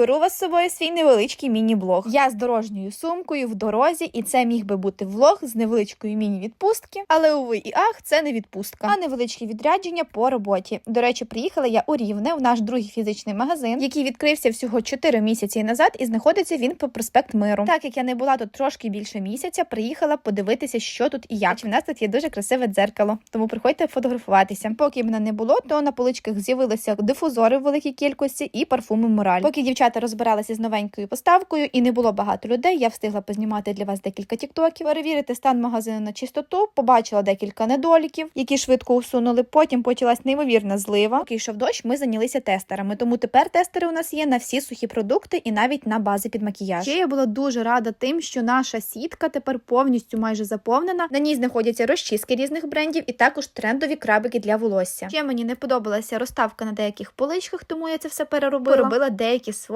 беру вас з собою свій невеличкий міні-блог. Я з дорожньою сумкою в дорозі, і це міг би бути влог з невеличкою міні-відпустки. Але уви і ах, це не відпустка, а невеличке відрядження по роботі. До речі, приїхала я у Рівне в наш другий фізичний магазин, який відкрився всього 4 місяці назад, і знаходиться він по проспект Миру. Так як я не була тут трошки більше місяця, приїхала подивитися, що тут і як. В нас тут є дуже красиве дзеркало, тому приходьте фотографуватися. Поки мене не було, то на поличках з'явилися дифузори в великій кількості і парфуми мораль. Поки дівчата розбиралися з новенькою поставкою і не було багато людей, я встигла познімати для вас декілька тіктоків, перевірити стан магазину на чистоту, побачила декілька недоліків, які швидко усунули. Потім почалась неймовірна злива. Поки йшов дощ, ми зайнялися тестерами. Тому тепер тестери у нас є на всі сухі продукти і навіть на бази під макіяж. Ще я була дуже рада тим, що наша сітка тепер повністю майже заповнена. На ній знаходяться розчіски різних брендів і також трендові крабики для волосся. Ще мені не подобалася розставка на деяких поличках, тому я це все переробила. Робила деякі свої